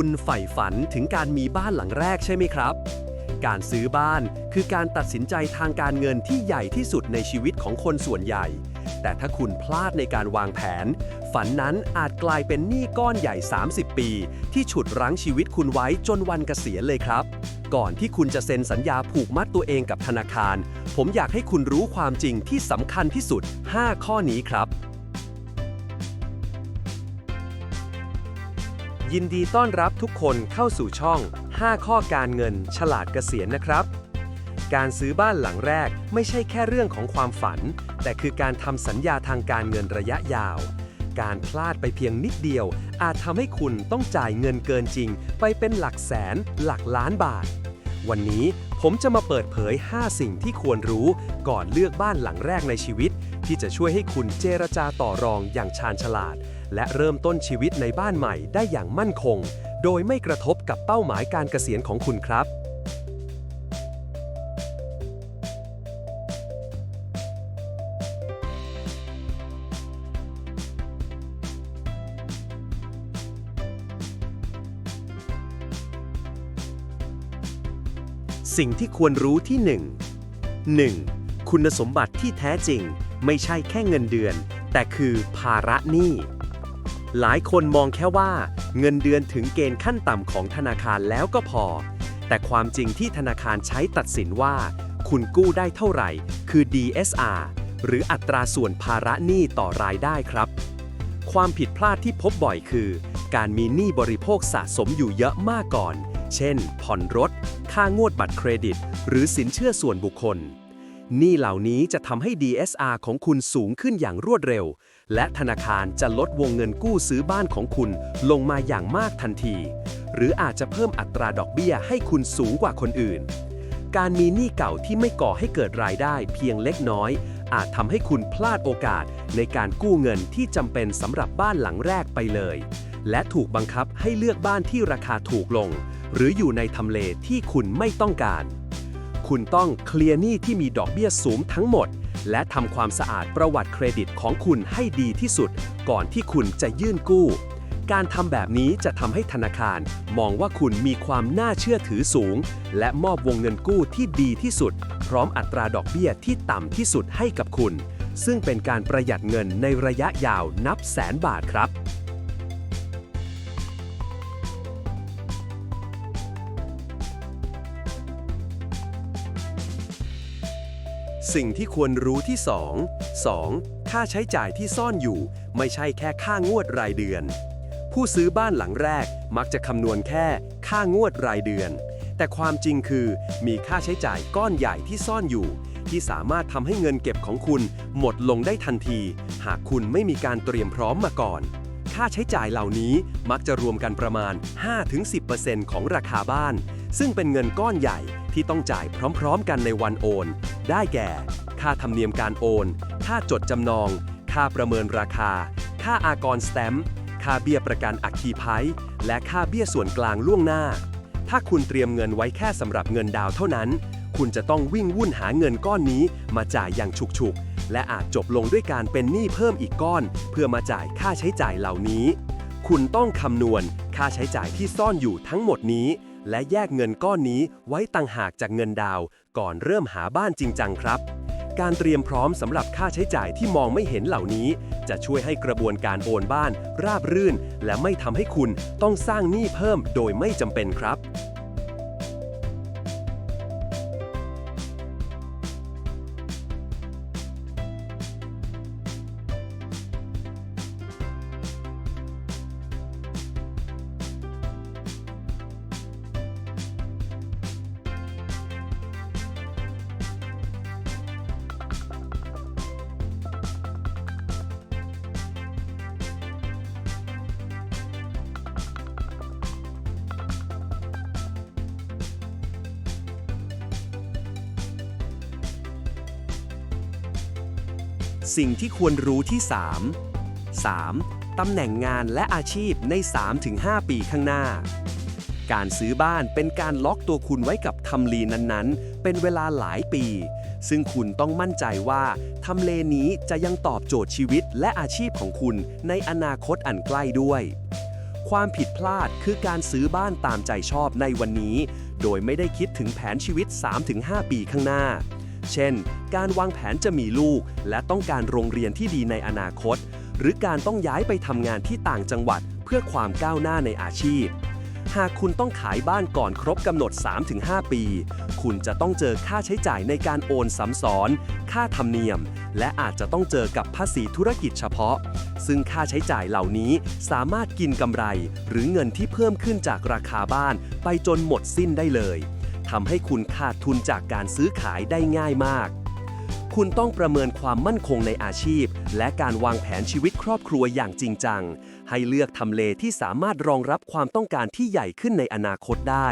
คุณใฝ่ฝันถึงการมีบ้านหลังแรกใช่ไหมครับ การซื้อบ้านคือการตัดสินใจทางการเงินที่ใหญ่ที่สุดในชีวิตของคนส่วนใหญ่ แต่ถ้าคุณพลาดในการวางแผน ฝันนั้นอาจกลายเป็นหนี้ก้อนใหญ่ 30 ปี ที่ฉุดรั้งชีวิตคุณไว้จนวันเกษียณเลยครับ ก่อนที่คุณจะเซ็นสัญญาผูกมัดตัวเองกับธนาคาร ผมอยากให้คุณรู้ความจริงที่สำคัญที่สุด 5 ข้อนี้ครับ ยินดีต้อนรับทุกคนเข้าสู่ช่อง 5 ข้อการเงิน ฉลาดเกษียณนะครับ การซื้อบ้านหลังแรกไม่ใช่แค่เรื่องของความฝัน แต่คือการทำสัญญาทางการเงินระยะยาว การพลาดไปเพียงนิดเดียว อาจทำให้คุณต้องจ่ายเงินเกินจริง ไปเป็นหลักแสน หลักล้านบาท วันนี้ผมจะมาเปิดเผย 5 สิ่งที่ควรรู้ก่อนเลือกบ้านหลังแรกในชีวิต ที่จะช่วยให้คุณเจรจาต่อรองอย่างชาญฉลาด และเริ่มต้นชีวิตในบ้านใหม่ได้อย่างมั่นคง โดยไม่กระทบกับเป้าหมายการเกษียณของคุณครับสิ่งที่ควรรู้ที่ 1. 1. คุณสมบัติที่แท้จริง ไม่ใช่แค่เงินเดือน แต่คือภาระหนี้ หลายคนมองแค่ว่า เงินเดือนถึงเกณฑ์ขั้นต่ำของธนาคารแล้วก็พอ แต่ความจริงที่ธนาคารใช้ตัดสินว่า คุณกู้ได้เท่าไหร่ คือ DSR หรืออัตราส่วนภาระหนี้ต่อรายได้ครับ ความผิดพลาดที่พบบ่อยคือ การมีหนี้บริโภคสะสมอยู่เยอะมากก่อน เช่น ผ่อนรถ ค่างวดบัตรเครดิต หรือสินเชื่อส่วนบุคคลหนี้เหล่านี้จะทำให้ DSR ของคุณสูงขึ้นอย่างรวดเร็ว และธนาคารจะลดวงเงินกู้ซื้อบ้านของคุณลงมาอย่างมากทันที หรืออาจจะเพิ่มอัตราดอกเบี้ยให้คุณสูงกว่าคนอื่น การมีหนี้เก่าที่ไม่ก่อให้เกิดรายได้เพียงเล็กน้อย อาจทำให้คุณพลาดโอกาสในการกู้เงินที่จำเป็นสำหรับบ้านหลังแรกไปเลย และถูกบังคับให้เลือกบ้านที่ราคาถูกลง หรืออยู่ในทำเลที่คุณไม่ต้องการ คุณต้องเคลียร์หนี้ที่มีดอกเบี้ยสูงทั้งหมด และทำความสะอาดประวัติเครดิตของคุณให้ดีที่สุด ก่อนที่คุณจะยื่นกู้ การทำแบบนี้จะทำให้ธนาคาร มองว่าคุณมีความน่าเชื่อถือสูง และมอบวงเงินกู้ที่ดีที่สุด พร้อมอัตราดอกเบี้ยที่ต่ำที่สุดให้กับคุณ ซึ่งเป็นการประหยัดเงินในระยะยาวนับแสนบาทครับ สิ่งที่ควรรู้ที่ 2 2. ค่าใช้จ่ายที่ซ่อนอยู่ ไม่ใช่แค่ค่างวดรายเดือน ผู้ซื้อบ้านหลังแรกมักจะคำนวณแค่ค่างวดรายเดือน แต่ความจริงคือมีค่าใช้จ่ายก้อนใหญ่ที่ซ่อนอยู่ ที่สามารถทำให้เงินเก็บของคุณหมดลงได้ทันที หากคุณไม่มีการเตรียมพร้อมมาก่อน ค่าใช้จ่ายเหล่านี้มักจะรวมกันประมาณ 5-10%ของราคาบ้าน ซึ่งเป็นเงินก้อนใหญ่ ที่ต้องจ่ายพร้อมๆ กันในวันโอน ได้แก่ ค่าธรรมเนียมการโอน ค่าจดจำนอง ค่าประเมินราคา ค่าอากรสแตมป์ค่าเบี้ยประกันอัคคีภัย และค่าเบี้ยส่วนกลางล่วงหน้า ถ้าคุณเตรียมเงินไว้แค่สำหรับเงินดาวเท่านั้น คุณจะต้องวิ่งวุ่นหาเงินก้อนนี้มาจ่ายอย่างฉุกๆ และอาจจบลงด้วยการเป็นหนี้เพิ่มอีกก้อน เพื่อมาจ่ายค่าใช้จ่ายเหล่านี้ คุณต้องคำนวณค่าใช้จ่ายที่ซ่อนอยู่ทั้งหมดนี้ และแยกเงินก้อนนี้ไว้ต่างหากจากเงินดาว ก่อนเริ่มหาบ้านจริงจังครับ การเตรียมพร้อมสำหรับค่าใช้จ่ายที่มองไม่เห็นเหล่านี้ จะช่วยให้กระบวนการโอนบ้าน ราบรื่น และไม่ทำให้คุณต้องสร้างหนี้เพิ่มโดยไม่จำเป็นครับ สิ่งที่ควรรู้ที่ 3 3. ตำแหน่งงานและอาชีพใน 3-5 ปีข้างหน้า การซื้อบ้านเป็นการล็อกตัวคุณไว้กับทำเลนั้นๆ เป็นเวลาหลายปี ซึ่งคุณต้องมั่นใจว่าทำเลนี้จะยังตอบโจทย์ชีวิตและอาชีพของคุณในอนาคตอันใกล้ด้วย ความผิดพลาดคือการซื้อบ้านตามใจชอบในวันนี้ โดยไม่ได้คิดถึงแผนชีวิต 3-5 ปีข้างหน้า เช่น การวางแผนจะมีลูก และต้องการโรงเรียนที่ดีในอนาคต หรือการต้องย้ายไปทำงานที่ต่างจังหวัดเพื่อความก้าวหน้าในอาชีพ หากคุณต้องขายบ้านก่อนครบกำหนด 3-5 ปี คุณจะต้องเจอค่าใช้จ่ายในการโอนซ้ำซ้อน ค่าธรรมเนียม และอาจจะต้องเจอกับภาษีธุรกิจเฉพาะ ซึ่งค่าใช้จ่ายเหล่านี้สามารถกินกำไร หรือเงินที่เพิ่มขึ้นจากราคาบ้านไปจนหมดสิ้นได้เลย ทำให้คุณขาดทุนจากการซื้อขายได้ง่ายมาก คุณต้องประเมินความมั่นคงในอาชีพ และการวางแผนชีวิตครอบครัวอย่างจริงจัง ให้เลือกทำเลที่สามารถรองรับความต้องการที่ใหญ่ขึ้นในอนาคตได้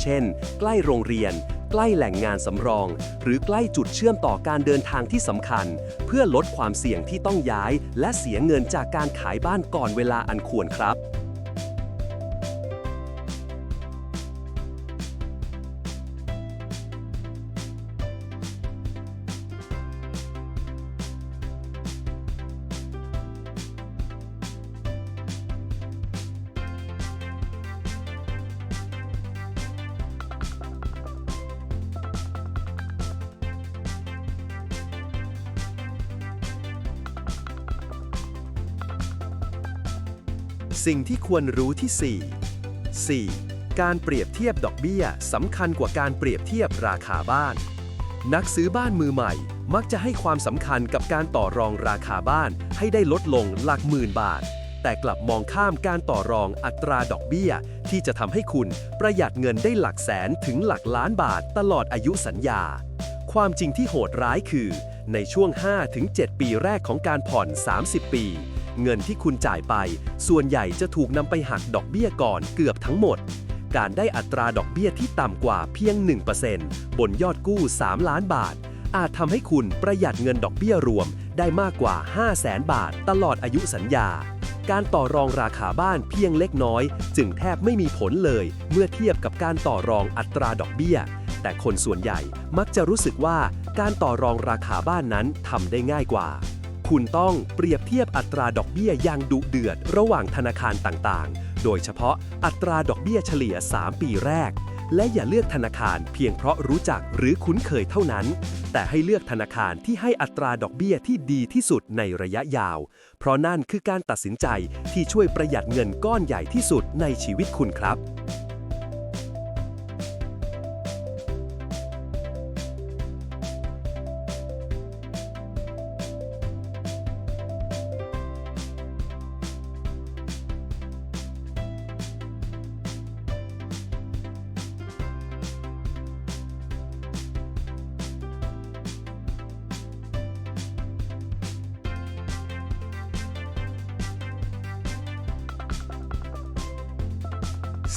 เช่น ใกล้โรงเรียน ใกล้แหล่งงานสำรอง หรือใกล้จุดเชื่อมต่อการเดินทางที่สำคัญ เพื่อลดความเสี่ยงที่ต้องย้าย และเสียเงินจากการขายบ้านก่อนเวลาอันควรครับ สิ่งที่ควรรู้ที่ 4 4. การเปรียบเทียบดอกเบี้ยสำคัญกว่าการเปรียบเทียบราคาบ้าน นักซื้อบ้านมือใหม่ มักจะให้ความสำคัญกับการต่อรองราคาบ้านให้ได้ลดลงหลักหมื่นบาท แต่กลับมองข้ามการต่อรองอัตราดอกเบี้ย ที่จะทำให้คุณประหยัดเงินได้หลักแสนถึงหลักล้านบาทตลอดอายุสัญญา ความจริงที่โหดร้ายคือ ในช่วง 5-7 ปีแรกของการผ่อน 30 ปี เงินที่คุณจ่ายไป ส่วนใหญ่จะถูกนำไปหักดอกเบี้ยก่อนเกือบทั้งหมด การได้อัตราดอกเบี้ยที่ต่ำกว่าเพียง 1%บนยอดกู้ 3 ล้านบาท อาจทำให้คุณประหยัดเงินดอกเบี้ยรวมได้มากกว่า 5 0 0แสนบาทตลอดอายุสัญญา การต่อรองราคาบ้านเพียงเล็กน้อย จึงแทบไม่มีผลเลย เมื่อเทียบกับการต่อรองอัตราดอกเบี้ย แต่คนส่วนใหญ่มักจะรู้สึกว่าการต่อรองราคาบ้านนั้นทำได้ง่ายกว่า คุณต้องเปรียบเทียบอัตราดอกเบี้ยอย่างดุเดือดระหว่างธนาคารต่างๆ โดยเฉพาะอัตราดอกเบี้ยเฉลี่ย 3 ปีแรก และอย่าเลือกธนาคารเพียงเพราะรู้จักหรือคุ้นเคยเท่านั้น แต่ให้เลือกธนาคารที่ให้อัตราดอกเบี้ยที่ดีที่สุดในระยะยาว เพราะนั่นคือการตัดสินใจที่ช่วยประหยัดเงินก้อนใหญ่ที่สุดในชีวิตคุณครับ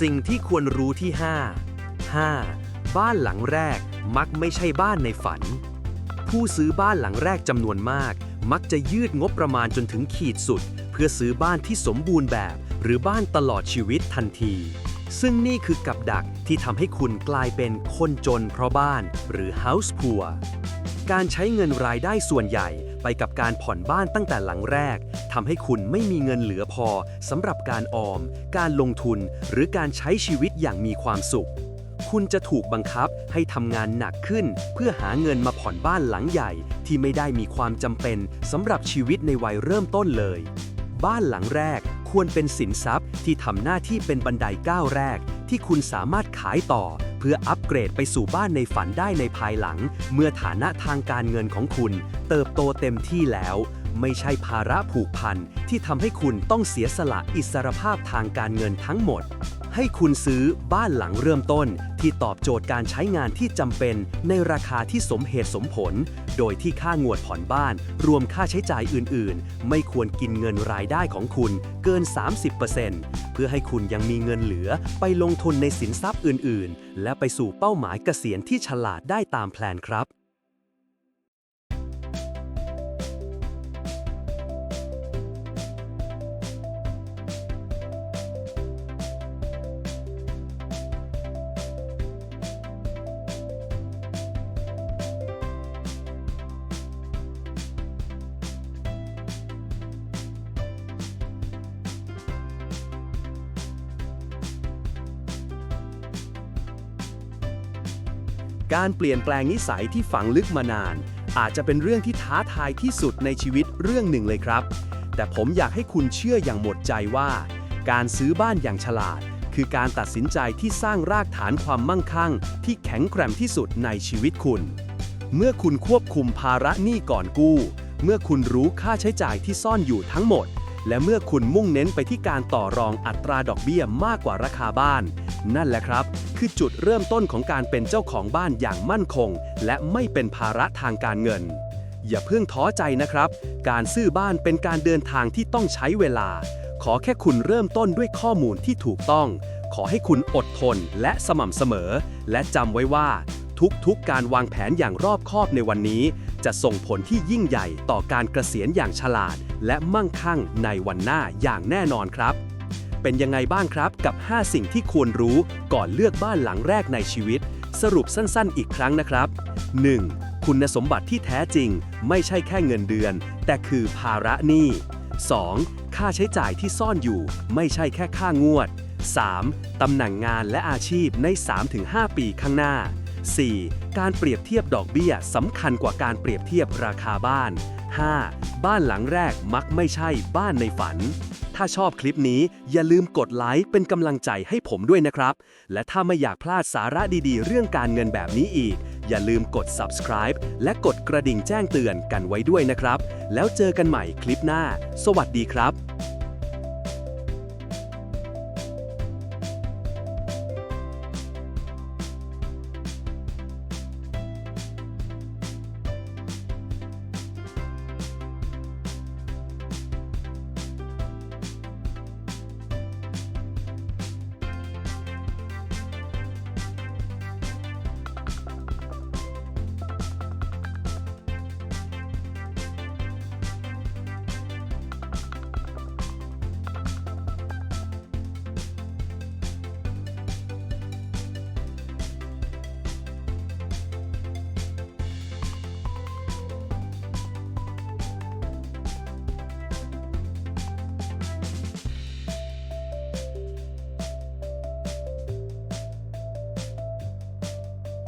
สิ่งที่ควรรู้ที่ 5 5. บ้านหลังแรกมักไม่ใช่บ้านในฝัน ผู้ซื้อบ้านหลังแรกจำนวนมาก มักจะยืดงบประมาณจนถึงขีดสุด เพื่อซื้อบ้านที่สมบูรณ์แบบ หรือบ้านตลอดชีวิตทันที ซึ่งนี่คือกับดักที่ทำให้คุณกลายเป็นคนจนเพราะบ้านหรือ house poor การใช้เงินรายได้ส่วนใหญ่ ไปกับการผ่อนบ้านตั้งแต่หลังแรกทำให้คุณไม่มีเงินเหลือพอสำหรับการออม การลงทุน หรือการใช้ชีวิตอย่างมีความสุข คุณจะถูกบังคับให้ทำงานหนักขึ้น เพื่อหาเงินมาผ่อนบ้านหลังใหญ่ ที่ไม่ได้มีความจำเป็นสำหรับชีวิตในวัยเริ่มต้นเลย บ้านหลังแรกควรเป็นสินทรัพย์ที่ทำหน้าที่เป็นบันไดก้าวแรก ที่คุณสามารถขายต่อ เพื่ออัปเกรดไปสู่บ้านในฝันได้ในภายหลัง เมื่อฐานะทางการเงินของคุณ เติบโตเต็มที่แล้ว ไม่ใช่ภาระผูกพันที่ทำให้คุณต้องเสียสละอิสรภาพทางการเงินทั้งหมด ให้คุณซื้อบ้านหลังเริ่มต้น ที่ตอบโจทย์การใช้งานที่จำเป็นในราคาที่สมเหตุสมผล โดยที่ค่างวดผ่อนบ้าน รวมค่าใช้จ่ายอื่น ๆ ไม่ควรกินเงินรายได้ของคุณเกิน 30%เพื่อให้คุณยังมีเงินเหลือไปลงทุนในสินทรัพย์อื่น ๆ และไปสู่เป้าหมายเกษียณที่ฉลาดได้ตามแพลนครับ การเปลี่ยนแปลงนิสัยที่ฝังลึกมานาน อาจจะเป็นเรื่องที่ท้าทายที่สุดในชีวิตเรื่องหนึ่งเลยครับ แต่ผมอยากให้คุณเชื่ออย่างหมดใจว่า การซื้อบ้านอย่างฉลาด คือการตัดสินใจที่สร้างรากฐานความมั่งคั่ง ที่แข็งแกร่งที่สุดในชีวิตคุณ เมื่อคุณควบคุมภาระหนี้ก่อนกู้ เมื่อคุณรู้ค่าใช้จ่ายที่ซ่อนอยู่ทั้งหมด และเมื่อคุณมุ่งเน้นไปที่การต่อรองอัตราดอกเบี้ยมากกว่าราคาบ้าน นั่นแหละครับ คือจุดเริ่มต้นของการเป็นเจ้าของบ้านอย่างมั่นคง และไม่เป็นภาระทางการเงิน อย่าเพิ่งท้อใจนะครับ การซื้อบ้านเป็นการเดินทางที่ต้องใช้เวลา ขอแค่คุณเริ่มต้นด้วยข้อมูลที่ถูกต้อง ขอให้คุณอดทนและสม่ำเสมอ และจำไว้ว่าทุกๆการวางแผนอย่างรอบคอบในวันนี้ จะส่งผลที่ยิ่งใหญ่ต่อการเกษียณอย่างฉลาด และมั่งคั่งในวันหน้าอย่างแน่นอนครับ เป็นยังไงบ้างครับกับ 5 สิ่งที่ควรรู้ก่อนเลือกบ้านหลังแรกในชีวิต สรุปสั้นๆ อีกครั้งนะครับ 1. คุณสมบัติที่แท้จริง ไม่ใช่แค่เงินเดือน แต่คือภาระหนี้ 2. ค่าใช้จ่ายที่ซ่อนอยู่ ไม่ใช่แค่ค่างวด 3. ตำแหน่งงานและอาชีพใน 3-5 ปีข้างหน้า 4. การเปรียบเทียบดอกเบี้ยสำคัญกว่าการเปรียบเทียบราคาบ้าน 5. บ้านหลังแรกมักไม่ใช่บ้านในฝัน ถ้าชอบคลิปนี้อย่าลืมกดไลค์เป็นกำลังใจให้ผมด้วยนะครับ และถ้าไม่อยากพลาดสาระดีๆ เรื่องการเงินแบบนี้อีก อย่าลืมกด subscribe และกดกระดิ่งแจ้งเตือนกันไว้ด้วยนะครับ แล้วเจอกันใหม่คลิปหน้า สวัสดีครับ